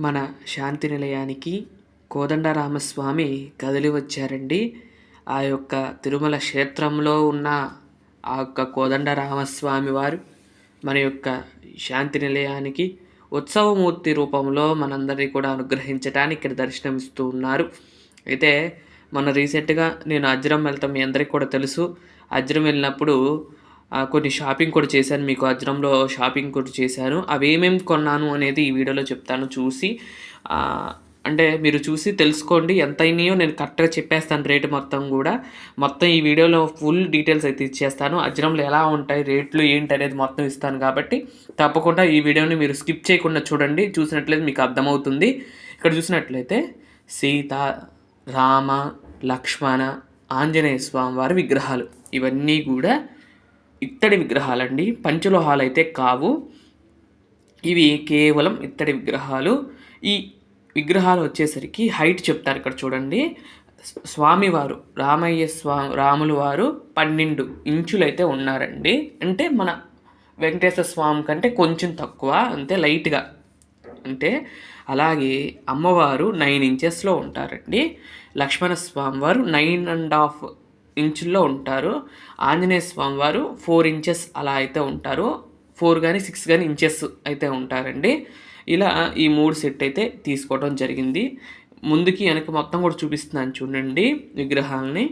మన శాంతి నిలయానికి కోదండరామస్వామి కదిలి వచ్చారండి. ఆ యొక్క తిరుమల క్షేత్రంలో ఉన్న ఆ యొక్క కోదండరామస్వామి వారు మన యొక్క శాంతి నిలయానికి ఉత్సవమూర్తి రూపంలో మనందరినీ కూడా అనుగ్రహించడానికి ఇక్కడ దర్శనమిస్తూ ఉన్నారు. అయితే మన రీసెంట్గా నేను అజ్రం వెళ్తాం మీ అందరికీ కూడా తెలుసు. అజ్రం వెళ్ళినప్పుడు కొన్ని షాపింగ్ కూడా చేశాను. మీకు అజ్రంలో షాపింగ్ కూడా చేశాను. అవి ఏమేమి కొన్నాను అనేది ఈ వీడియోలో చెప్తాను. చూసి అంటే మీరు చూసి తెలుసుకోండి. ఎంత అయినాయో నేను కరెక్ట్గా చెప్పేస్తాను రేటు మొత్తం కూడా. మొత్తం ఈ వీడియోలో ఫుల్ డీటెయిల్స్ అయితే ఇచ్చేస్తాను. అజ్రంలో ఎలా ఉంటాయి రేట్లు ఏంటి అనేది మొత్తం ఇస్తాను కాబట్టి తప్పకుండా ఈ వీడియోని మీరు స్కిప్ చేయకుండా చూడండి. చూసినట్లయితే మీకు అర్థమవుతుంది. ఇక్కడ చూసినట్లయితే సీత రామ లక్ష్మణ ఆంజనేయ స్వామి వారి విగ్రహాలు. ఇవన్నీ కూడా ఇత్తడి విగ్రహాలండి. పంచలోహాలు అయితే కావు. ఇవి కేవలం ఇత్తడి విగ్రహాలు. ఈ విగ్రహాలు వచ్చేసరికి హైట్ చెప్తారు ఇక్కడ చూడండి. స్వామివారు రామయ్య స్వా రాములు వారు పన్నెండు ఇంచులు అయితే ఉన్నారండి. అంటే మన వెంకటేశ్వర స్వామి కంటే కొంచెం తక్కువ అంతే లైట్గా. అంటే అలాగే అమ్మవారు నైన్ ఇంచెస్లో ఉంటారండి. లక్ష్మణ స్వామి వారు నైన్ అండ్ హాఫ్ ఇంచుల్లో ఉంటారు. ఆంజనేయ స్వామి వారు ఫోర్ ఇంచెస్ అలా అయితే ఉంటారు. ఫోర్ కానీ సిక్స్ కానీ ఇంచెస్ అయితే ఉంటారండి. ఇలా ఈ మూడు సెట్ అయితే తీసుకోవడం జరిగింది. ముందుకి వెనక మొత్తం కూడా చూపిస్తున్నాను చూడండి విగ్రహాలని.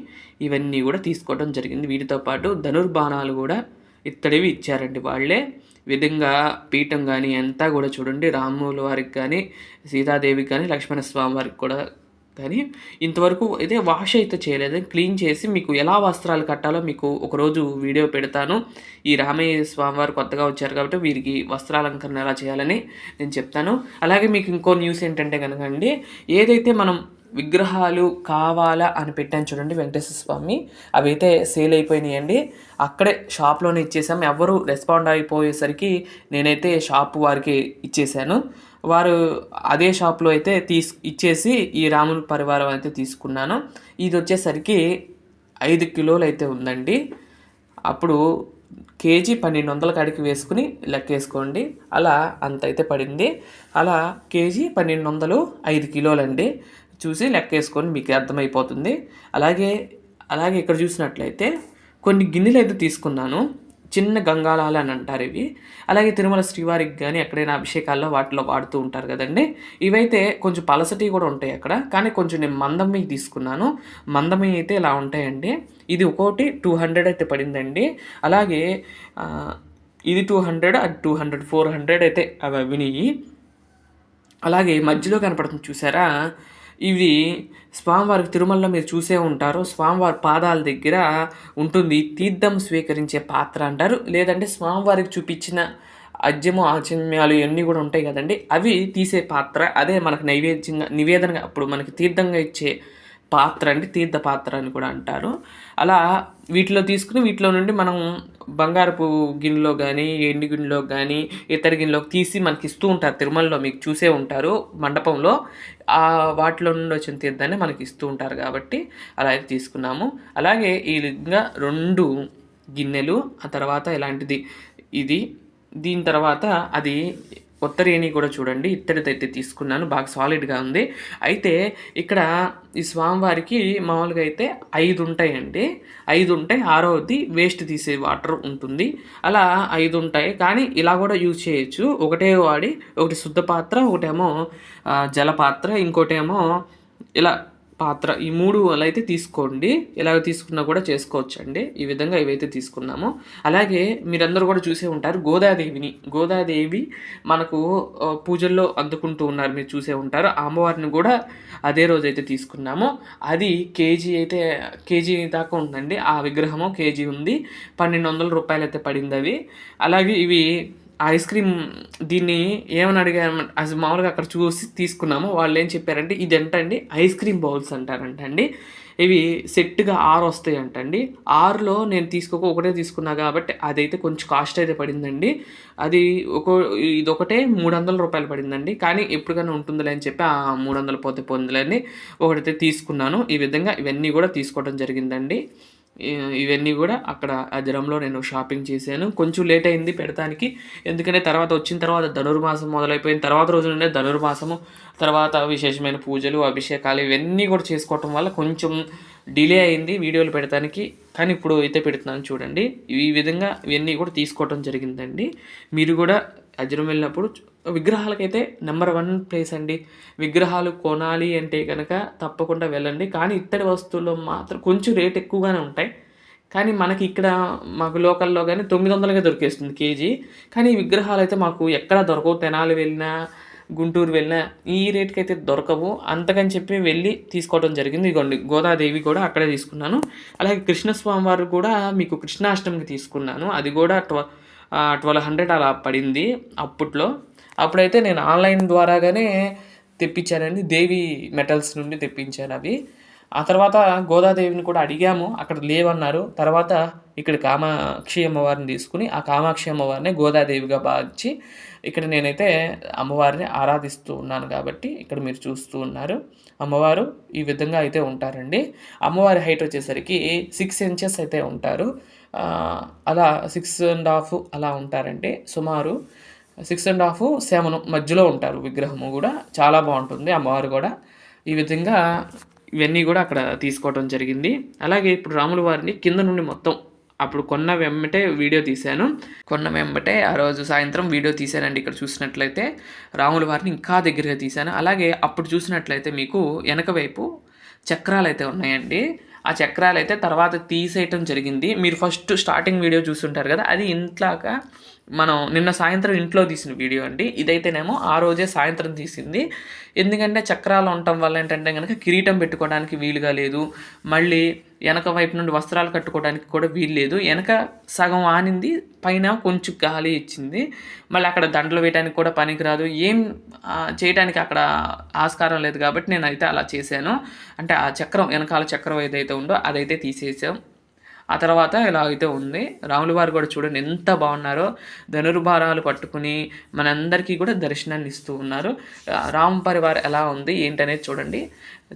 ఇవన్నీ కూడా తీసుకోవడం జరిగింది. వీటితో పాటు ధనుర్బాణాలు కూడా ఇత్తడివి ఇచ్చారండి వాళ్ళే. విధంగా పీఠం కానీ అంతా కూడా చూడండి. రాముల వారికి కానీ సీతాదేవికి కానీ లక్ష్మణ స్వామి వారికి కూడా కానీ ఇంతవరకు అయితే వాష్ అయితే చేయలేదు. క్లీన్ చేసి మీకు ఎలా వస్త్రాలు కట్టాలో మీకు ఒకరోజు వీడియో పెడతాను. ఈ రామయ్య స్వామివారు కొత్తగా వచ్చారు కాబట్టి వీరికి వస్త్రాలంకరణ ఎలా చేయాలని నేను చెప్తాను. అలాగే మీకు ఇంకో న్యూస్ ఏంటంటే కనుక అండి ఏదైతే మనం విగ్రహాలు కావాలా అని పెట్టాను చూడండి వెంకటేశ్వర స్వామి. అవి అయితే సేల్ అయిపోయినాయండి. అక్కడే షాప్లోనే ఇచ్చేసాం. ఎవరు రెస్పాండ్ అయిపోయేసరికి నేనైతే షాప్ వారికి ఇచ్చేసాను. వారు అదే షాప్లో అయితే తీసు ఇచ్చేసి ఈ రాముల పరివారం అయితే తీసుకున్నాను. ఇది వచ్చేసరికి ఐదు కిలోలు అయితే ఉందండి. అప్పుడు కేజీ పన్నెండు వందల కాడికి వేసుకుని లెక్కేసుకోండి. అలా అంత అయితే పడింది. అలా కేజీ పన్నెండు వందలు ఐదు కిలోలండి. చూసి లెక్కేసుకొని మీకు అర్థమైపోతుంది. అలాగే అలాగే ఇక్కడ చూసినట్లయితే కొన్ని గిన్నెలు అయితే తీసుకున్నాను. చిన్న గంగాళాలు అని అంటారు ఇవి. అలాగే తిరుమల శ్రీవారికి కానీ ఎక్కడైనా అభిషేకాల్లో వాటిలో వాడుతూ ఉంటారు కదండి. ఇవైతే కొంచెం పలసటి కూడా ఉంటాయి అక్కడ. కానీ కొంచెం నేను మందమి తీసుకున్నాను. మందమి అయితే ఇలా ఉంటాయండి. ఇది ఒక్కోటి టూ హండ్రెడ్ అయితే పడిందండి. అలాగే ఇది టూ హండ్రెడ్ అది టూ హండ్రెడ్ ఫోర్ హండ్రెడ్ అయితే అవి అవినాయి అలాగే మధ్యలో కనపడుతుంది చూసారా? ఇవి స్వామివారికి తిరుమలలో మీరు చూసే ఉంటారు. స్వామివారి పాదాల దగ్గర ఉంటుంది. తీర్థం స్వీకరించే పాత్ర అంటారు. లేదంటే స్వామివారికి చూపించిన అజ్యము ఆచమ్యాలు ఇవన్నీ కూడా ఉంటాయి కదండి. అవి తీసే పాత్ర. అదే మనకు నైవేద్యంగా నివేదనగా అప్పుడు మనకి తీర్థంగా ఇచ్చే పాత్ర అండి తీర్థ పాత్ర అని కూడా అంటారు. అలా వీటిలో తీసుకుని వీటిలో నుండి మనం బంగారపు గిన్నెలో కానీ ఎండి గిన్నెలో కానీ ఇతర గిన్నెలోకి తీసి మనకి ఇస్తూ ఉంటారు. తిరుమలలో మీకు చూసే ఉంటారు మండపంలో. ఆ వాటిలో నుండి వచ్చిన తీర్థాన్ని మనకి ఇస్తూ ఉంటారు కాబట్టి అలా అయితే తీసుకున్నాము. అలాగే ఈ విధంగా రెండు గిన్నెలు ఆ తర్వాత ఇలాంటిది ఇది దీని తర్వాత అది ఉత్తరేణి కూడా చూడండి. ఇత్తడిదైతే అయితే తీసుకున్నాను. బాగా సాలిడ్గా ఉంది. అయితే ఇక్కడ ఈ స్వామివారికి మామూలుగా అయితే ఐదు ఉంటాయండి. ఐదు ఉంటాయి. ఆరోది వేస్ట్ తీసే వాటర్ ఉంటుంది. అలా ఐదు ఉంటాయి. కానీ ఇలా కూడా యూజ్ చేయొచ్చు. ఒకటే వాడి ఒకటి శుద్ధ పాత్ర ఒకటేమో జలపాత్ర ఇంకోటేమో ఇలా పాత్ర ఈ మూడు అలా అయితే తీసుకోండి. ఎలాగ తీసుకున్నా కూడా చేసుకోవచ్చు అండి ఈ విధంగా ఇవైతే తీసుకున్నాము. అలాగే మీరందరూ కూడా చూసే ఉంటారు గోదాదేవిని. గోదాదేవి మనకు పూజల్లో అందుకుంటూ ఉన్నారు. మీరు చూసే ఉంటారు. అమ్మవారిని కూడా అదే రోజు అయితే తీసుకున్నాము. అది కేజీ అయితే కేజీ దాకా ఉందండి. ఆ విగ్రహము కేజీ ఉంది. పన్నెండు వందల రూపాయలు అయితే పడింది అవి అలాగే ఇవి ఐస్ క్రీమ్ దీన్ని ఏమని అడిగారు? అది మామూలుగా అక్కడ చూసి తీసుకున్నాము. వాళ్ళు ఏం చెప్పారంటే ఇది ఏంటండి ఐస్ క్రీమ్ బౌల్స్ అంటారంట అండి ఇవి సెట్గా ఆరు వస్తాయి అంటండి ఆరులో నేను తీసుకోక ఒకటే తీసుకున్నా కాబట్టి అదైతే కొంచెం కాస్ట్ అయితే పడిందండి. అది ఒక ఇది ఒకటే మూడు వందల రూపాయలు పడిందండి. కానీ ఎప్పటికైనా ఉంటుందిలే అని చెప్పి ఆ మూడు వందలు పోతే పొందులని ఒకటైతే తీసుకున్నాను. ఈ విధంగా ఇవన్నీ కూడా తీసుకోవడం జరిగిందండి. ఇవన్నీ కూడా అక్కడ అజరంలో నేను షాపింగ్ చేశాను. కొంచెం లేట్ అయింది పెడతానికి. ఎందుకంటే తర్వాత వచ్చిన తర్వాత ధనుర్మాసం మొదలైపోయిన తర్వాత రోజు నుండే ధనుర్మాసము తర్వాత విశేషమైన పూజలు అభిషేకాలు ఇవన్నీ కూడా చేసుకోవటం వల్ల కొంచెం డిలే అయింది వీడియోలు పెడతానికి. కానీ ఇప్పుడు అయితే పెడుతున్నాను చూడండి. ఈ విధంగా ఇవన్నీ కూడా తీసుకోవటం జరిగిందండి. మీరు కూడా అజరం వెళ్ళినప్పుడు విగ్రహాలకైతే నెంబర్ వన్ ప్లేస్ అండి. విగ్రహాలు కొనాలి అంటే కనుక తప్పకుండా వెళ్ళండి. కానీ ఇత్తడి వస్తువుల్లో మాత్రం కొంచెం రేట్ ఎక్కువగానే ఉంటాయి. కానీ మనకి ఇక్కడ మాకు లోకల్లో కానీ తొమ్మిది వందలకే దొరికేస్తుంది కేజీ. కానీ ఈ విగ్రహాలు అయితే మాకు ఎక్కడ దొరకవు. తెనాలి వెళ్ళినా గుంటూరు వెళ్ళినా ఈ రేట్కి అయితే దొరకవు. అంతకని చెప్పి వెళ్ళి తీసుకోవడం జరిగింది. ఇదిగోండి గోదాదేవి కూడా అక్కడే తీసుకున్నాను. అలాగే కృష్ణస్వామి వారు కూడా మీకు కృష్ణాష్టమికి తీసుకున్నాను. అది కూడా ట్వ ట్వెల్వ్ హండ్రెడ్ అలా పడింది అప్పట్లో. అప్పుడైతే నేను ఆన్లైన్ ద్వారాగానే తెప్పించానండి. దేవి మెటల్స్ నుండి తెప్పించాను అవి. ఆ తర్వాత గోదాదేవిని కూడా అడిగాము. అక్కడ లేవన్నారు. తర్వాత ఇక్కడ కామాక్షి అమ్మవారిని తీసుకుని ఆ కామాక్షి అమ్మవారిని గోదాదేవిగా భావించి ఇక్కడ నేనైతే అమ్మవారిని ఆరాధిస్తూ ఉన్నాను కాబట్టి ఇక్కడ మీరు చూస్తూ ఉన్నారు. అమ్మవారు ఈ విధంగా అయితే ఉంటారండి. అమ్మవారి హైట్ వచ్చేసరికి సిక్స్ ఇంచెస్ అయితే ఉంటారు. అలా సిక్స్ అండ్ హాఫ్ అలా ఉంటారండి సుమారు సిక్స్ అండ్ హాఫ్ సెవెన్ మధ్యలో ఉంటారు విగ్రహము కూడా. చాలా బాగుంటుంది అమ్మవారు కూడా. ఈ విధంగా ఇవన్నీ కూడా అక్కడ తీసుకోవడం జరిగింది. అలాగే ఇప్పుడు రాముల వారిని కింద నుండి మొత్తం అప్పుడు కొన్న వెంబటే వీడియో తీశాను. కొన్న వెంబటే ఆ రోజు సాయంత్రం వీడియో తీశానండి ఇక్కడ చూసినట్లయితే. రాముల వారిని ఇంకా దగ్గరగా తీశాను. అలాగే అప్పుడు చూసినట్లయితే మీకు వెనక వైపు చక్రాలు అయితే ఉన్నాయండి. ఆ చక్రాలు అయితే తర్వాత తీసేయటం జరిగింది. మీరు ఫస్ట్ స్టార్టింగ్ వీడియో చూస్తుంటారు కదా అది ఇంట్లాగా మనం నిన్న సాయంత్రం ఇంట్లో తీసిన వీడియో అండి. ఇదైతేనేమో ఆ రోజే సాయంత్రం తీసింది. ఎందుకంటే చక్రాలు ఉండటం వల్ల ఏంటంటే కనుక కిరీటం పెట్టుకోవడానికి వీలుగా లేదు. మళ్ళీ వెనక వైపు నుండి వస్త్రాలు కట్టుకోవడానికి కూడా వీలు లేదు. వెనక సగం ఆనింది పైన కొంచెం గాలి ఇచ్చింది. మళ్ళీ అక్కడ దండలు వేయడానికి కూడా పనికిరాదు ఏం చేయడానికి అక్కడ ఆస్కారం లేదు కాబట్టి నేను అయితే అలా చేశాను. అంటే ఆ చక్రం వెనకాల చక్రం ఏదైతే ఉందో అదైతే తీసేసాం. ఆ తర్వాత ఇలా అయితే ఉంది. రాముల వారు కూడా చూడండి ఎంత బాగున్నారో. ధనుర్భారాలు పట్టుకుని మనందరికీ కూడా దర్శనాన్ని ఇస్తూ ఉన్నారు. రామ్ పరివార్ ఎలా ఉంది ఏంటనేది చూడండి.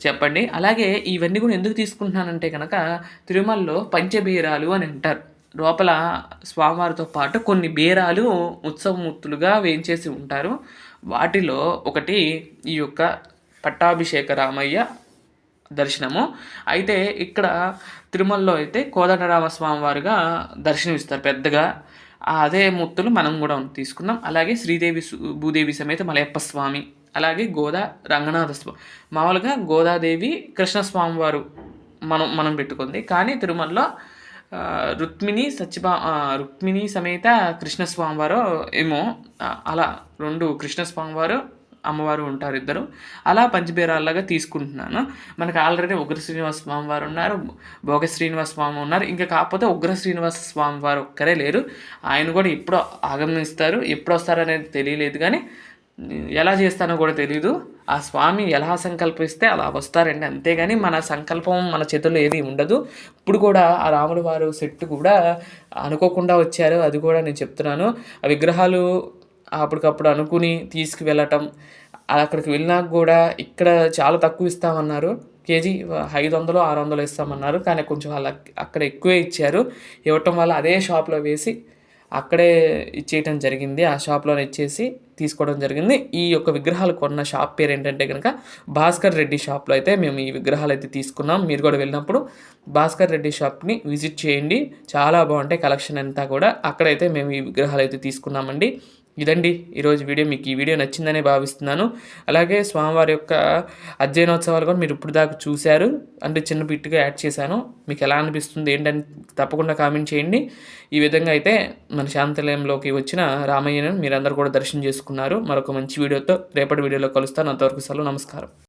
చెప్పండి. అలాగే ఇవన్నీ కూడా ఎందుకు తీసుకుంటున్నానంటే కనుక తిరుమలలో పంచబీరాలు అని అంటారు. లోపల స్వామివారితో పాటు కొన్ని బీరాలు ఉత్సవమూర్తులుగా వేయించేసి ఉంటారు. వాటిలో ఒకటి ఈ యొక్క పట్టాభిషేక రామయ్య దర్శనము. అయితే ఇక్కడ తిరుమలలో అయితే కోదండరామస్వామి వారిగా దర్శనమిస్తారు పెద్దగా. అదే మూర్తులు మనం కూడా తీసుకున్నాం అలాగే శ్రీదేవి భూదేవి సమేత మలయప్ప స్వామి అలాగే గోదా రంగనాథ స్వామి మామూలుగా గోదాదేవి కృష్ణస్వామి వారు మనం మనం పెట్టుకుంది. కానీ తిరుమలలో రుక్మిణి సత్యభా రుక్మిణి సమేత కృష్ణస్వామి వారు ఏమో అలా రెండు కృష్ణస్వామి వారు అమ్మవారు ఉంటారు ఇద్దరు. అలా పంచబీరాల్లాగా తీసుకుంటున్నాను. మనకు ఆల్రెడీ ఉగ్ర శ్రీనివాస స్వామి వారు ఉన్నారు భోగ శ్రీనివాస స్వామి ఉన్నారు. ఇంకా కాకపోతే ఉగ్ర శ్రీనివాస స్వామి వారు ఒక్కరే లేరు. ఆయన కూడా ఎప్పుడు ఆగమనిస్తారు ఎప్పుడు వస్తారనేది తెలియలేదు కానీ ఎలా చేస్తానో కూడా తెలియదు ఆ స్వామి ఎలా సంకల్పిస్తే అలా వస్తారండి. అంతేగాని మన సంకల్పం మన చేతుల్లో ఏది ఉండదు. ఇప్పుడు కూడా ఆ రాముడు వారు సెట్ కూడా అనుకోకుండా వచ్చారు. అది కూడా నేను చెప్తున్నాను. ఆ విగ్రహాలు అప్పటికప్పుడు అనుకుని తీసుకువెళ్ళటం. అక్కడికి వెళ్ళినాక కూడా ఇక్కడ చాలా తక్కువ ఇస్తామన్నారు. కేజీ ఐదు వందలు ఆరు వందలు ఇస్తామన్నారు. కానీ కొంచెం వాళ్ళ అక్కడ ఎక్కువే ఇచ్చారు. ఇవ్వటం వల్ల అదే షాప్లో వేసి అక్కడే ఇచ్చేయటం జరిగింది. ఆ షాప్లోనే ఇచ్చేసి తీసుకోవడం జరిగింది. ఈ యొక్క విగ్రహాలు కొన్న షాప్ పేరు ఏంటంటే కనుక భాస్కర్ రెడ్డి షాప్లో అయితే మేము ఈ విగ్రహాలు అయితే తీసుకున్నాం. మీరు కూడా వెళ్ళినప్పుడు భాస్కర్ రెడ్డి షాప్ని విజిట్ చేయండి. చాలా బాగుంటాయి కలెక్షన్ అంతా కూడా. అక్కడైతే మేము ఈ విగ్రహాలు అయితే తీసుకున్నామండి. ఇదండి ఈరోజు వీడియో. మీకు ఈ వీడియో నచ్చిందని భావిస్తున్నాను. అలాగే స్వామివారి యొక్క అధ్యయనోత్సవాలు కూడా మీరు ఇప్పుడు దాకా చూశారు. అంటే చిన్న బిట్టుగా యాడ్ చేశాను. మీకు ఎలా అనిపిస్తుంది ఏంటని తప్పకుండా కామెంట్ చేయండి. ఈ విధంగా అయితే మన శాంతలయంలోకి వచ్చిన రామయ్యను మీరందరూ కూడా దర్శనం చేసుకున్నారు. మరొక మంచి వీడియోతో రేపటి వీడియోలో కలుస్తాను. అంతవరకు సెలవు నమస్కారం.